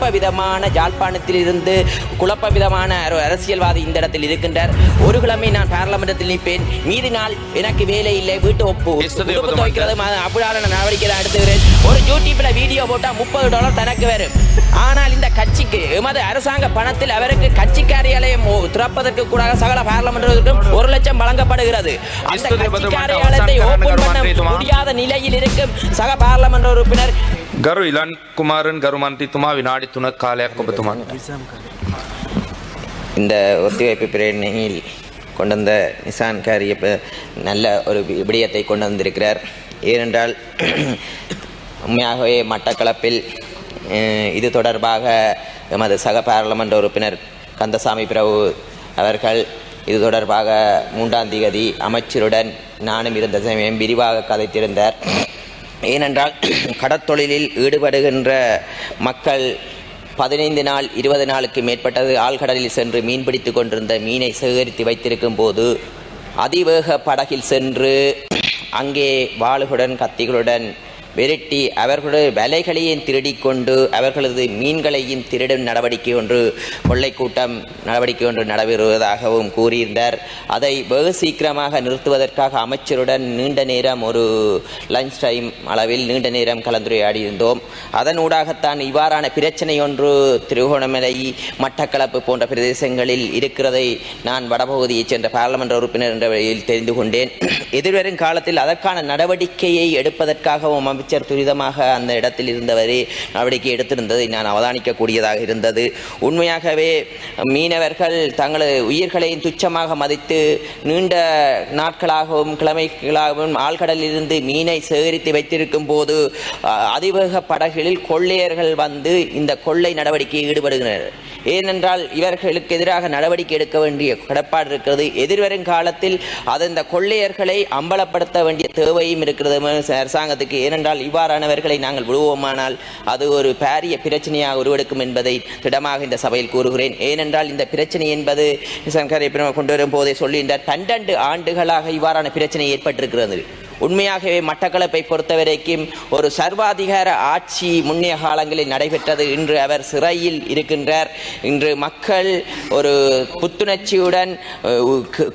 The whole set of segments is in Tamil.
குழப்ப விதமான ஜாழ்ப்பாணத்தில் இருந்து குழப்ப விதமான ஒரு அரசியல்வாதி இந்த இடத்தில் இருக்கின்றார். ஒரு கிழமை நான் பாராளுமன்றத்தில் நிற்பேன். மீதி நாள் எனக்கு வேலை இல்லை வீட்டு ஒப்பு. உடுப்பு துவைக்கிறது நடவடிக்கை தான் எடுத்துக்கிறேன் ஒரு யூடியூப்ல வீடியோ போட்டா முப்பது டாலர் தனக்கு வரும். ஆனால் இந்த கட்சிக்கு எமது அரசாங்க பணத்தில் அவருக்கு கட்சி காரியாலயம் திறப்பதற்கு கூட சகல பாராளுமன்றத்திற்கும் ஒரு லட்சம் வழங்கப்படுகிறது. அந்த கட்சி காரியாலயத்தை ஓபன் பண்ண. முடியாத நிலையில் இருக்கும் சக பாராளுமன்ற உறுப்பினர் ගරු ඉලන් කුමාරන් ගරු මන්ත්‍රීතුමා විනාඩි 3ක් කාලයක් ඔබතුමාට. இந்த ஒத்திவைப்பு பிரேரணையில் கொண்டு வந்த நிசான் காரிய ப- நல்ல ஒரு வி- விடயத்தை கொண்டு வந்திருக்கிறார் ஏனென்றால் உண்மையாகவே மட்டக்களப்பில் அஹ், இது தொடர்பாக எமது சக பாராளுமன்ற உறுப்பினர் கந்தசாமி பிரபு அவர்கள் இது தொடர்பாக மூன்றாம் திகதி அமைச்சருடன் நானும் இருந்த சமயம் விரிவாக கதைத்திருந்தார் ஏனென்றால் கடற்தொழிலில் ஈடுபடுகின்ற மக்கள் பதினைந்து நாள் இருபது நாளுக்கு மேற்பட்டது ஆழ்கடலில் சென்று மீன்பிடித்து கொண்டிருந்த மீனை சேகரித்து வைத்திருக்கும் போது அதிவேக படகில் சென்று அங்கே வாளுகளுடன் கத்திகளுடன் விரட்டி அவர்களுடைய வலைகளையும் திருடிக்கொண்டு அவர்களது மீன்களையும் திருடும் நடவடிக்கை ஒன்று கொள்ளை கூட்டம் நடவடிக்கை ஒன்று நடைபெறுவதாகவும் கூறியிருந்தார். அதை வெகு சீக்கிரமாக நிறுத்துவதற்காக அமைச்சருடன் நீண்ட நேரம் ஒரு லஞ்ச் டைம் அளவில் நீண்ட நேரம் கலந்துரையாடி இருந்தோம் அதன் இவ்வாறான பிரச்சனை ஒன்று திருகோணமலை மட்டக்களப்பு போன்ற பிரதேசங்களில் இருக்கிறதை நான் வடபகுதியைச் சென்ற பாராளுமன்ற உறுப்பினர் என்ற வழியில் தெரிந்து கொண்டேன். எதிர்வரும் காலத்தில் அதற்கான நடவடிக்கையை எடுப்பதற்காகவும் அமைச்சர் துரிதமாக அந்த இடத்தில் இருந்தவரே நடவடிக்கை எடுத்திருந்ததை. நான் அவதானிக்கக்கூடியதாக இருந்தது. உண்மையாகவே மீனவர்கள் தங்களது உயிர்களையும் துச்சமாக மதித்து நீண்ட நாட்களாகவும் கிழமைகளாகவும் ஆழ்கடலிலிருந்து மீனை சேகரித்து வைத்திருக்கும் போது அதிவேக படகுகளில் கொள்ளையர்கள் வந்து இந்த கொள்ளை நடவடிக்கையில் ஈடுபடுகின்றனர். ஏனென்றால் இவர்களுக்கு எதிராக நடவடிக்கை எடுக்க வேண்டிய கடப்பாடு இருக்கிறது. எதிர்வரும் காலத்தில் அது இந்த கொள்ளையர்களை அம்பலப்படுத்த வேண்டிய தேவையும் இருக்கிறது அரசாங்கத்துக்கு. ஏனென்றால் இவ்வாறானவர்களை நாங்கள் விடுவோமானால் அது ஒரு பாரிய பிரச்சனையாக உருவெடுக்கும் என்பதை திடமாக இந்த சபையில் கூறுகிறேன். ஏனென்றால் இந்த பிரச்சனை என்பது சங்கரை கொண்டு வரும் போதே சொல்லுகின்றார் பன்னெண்டு ஆண்டுகளாக இவ்வாறான பிரச்சனை ஏற்பட்டிருக்கிறது. உண்மையாகவே மட்டக்களப்பை பொறுத்தவரைக்கும் ஒரு சர்வாதிகார ஆட்சி முன்னைய காலங்களில் நடைபெற்றது. இன்று அவர் சிறையில் இருக்கின்றார். இன்று மக்கள் ஒரு புத்துணர்ச்சியுடன்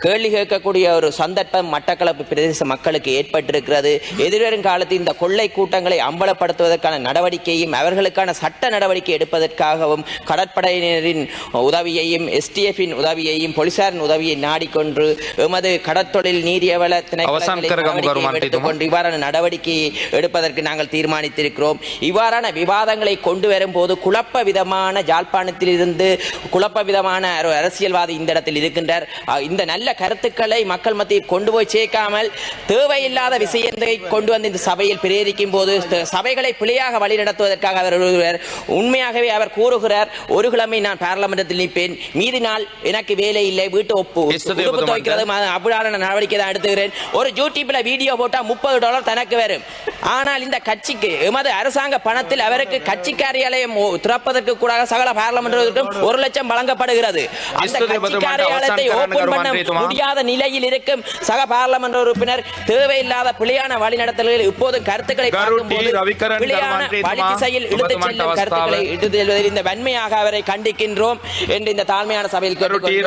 கேள்வி கேட்கக்கூடிய ஒரு சந்தர்ப்பம் மட்டக்களப்பு பிரதேச மக்களுக்கு ஏற்பட்டிருக்கிறது. எதிர்வரும் காலத்தில் இந்த கொள்ளை கூட்டங்களை அம்பலப்படுத்துவதற்கான நடவடிக்கையும் அவர்களுக்கான சட்ட நடவடிக்கை எடுப்பதற்காகவும் கடற்படையினரின் உதவியையும் எஸ்டிஎஃபின் உதவியையும் போலீசாரின் உதவியை நாடிக்கொண்டு எமது கடற்தொழில் நீரியவள திணைக்களங்களின் எடுத்துக்கொண்டு இவ்வாறான நடவடிக்கையை எடுப்பதற்கு நாங்கள் தீர்மானித்திருக்கிறோம். இவ்வாறான விவாதங்களை கொண்டு வரும்போது குழப்ப விதமான ஜாழ்ப்பாணத்தில் இருந்து குழப்ப விதமான அரசியல்வாதி இந்த இடத்தில் இருக்கின்றார். இந்த நல்ல கருத்துக்களை மக்கள் மத்தியில் கொண்டு போய் சேர்க்காமல் தேவையில்லாத விஷயத்தை கொண்டு வந்து இந்த சபையில் பிரேரிக்கும் போது சபைகளை பிழையாக வழிநடத்துவதற்காக அவர் ஒருவர் உண்மையாகவே அவர் கூறுகிறார் ஒரு கிழமை நான் பாராளுமன்றத்தில் நிற்பேன். மீதி நாள் எனக்கு வேலை இல்லை. வீட்டு ஒப்பு துவைக்கிறது அப்படியான நடவடிக்கை தான் எடுத்துக்கிறேன். ஒரு யூடியூப்ல வீடியோ போட்டால் முப்பது டாலர் தனக்கு வரும். ஆனால் இந்த கட்சிக்கு எமது அரசாங்க பணத்தில் அவருக்கு கட்சி காரியாலயம் திறப்பதற்கு கூட சகல பாராளுமன்றத்திற்கும் ஒரு லட்சம் வழங்கப்படுகிறது. அந்த கட்சி காரியாலயத்தை ஓபன் பண்ண முடியாத நிலையில் இருக்கும் சக பாராளுமன்ற உறுப்பினர் தேவையில்லாத பிழையான வழிநடத்தல்களில் இப்போது கருத்துக்களை பிழையான வழிதிசையில் இழுத்துச் செல்லும் கருத்துக்களை இட்டு செல்வதில் இந்த வன்மையாக அவரை கண்டிக்கின்றோம் என்று இந்த தாழ்மையான சபையில் கேட்டுக்கொண்டு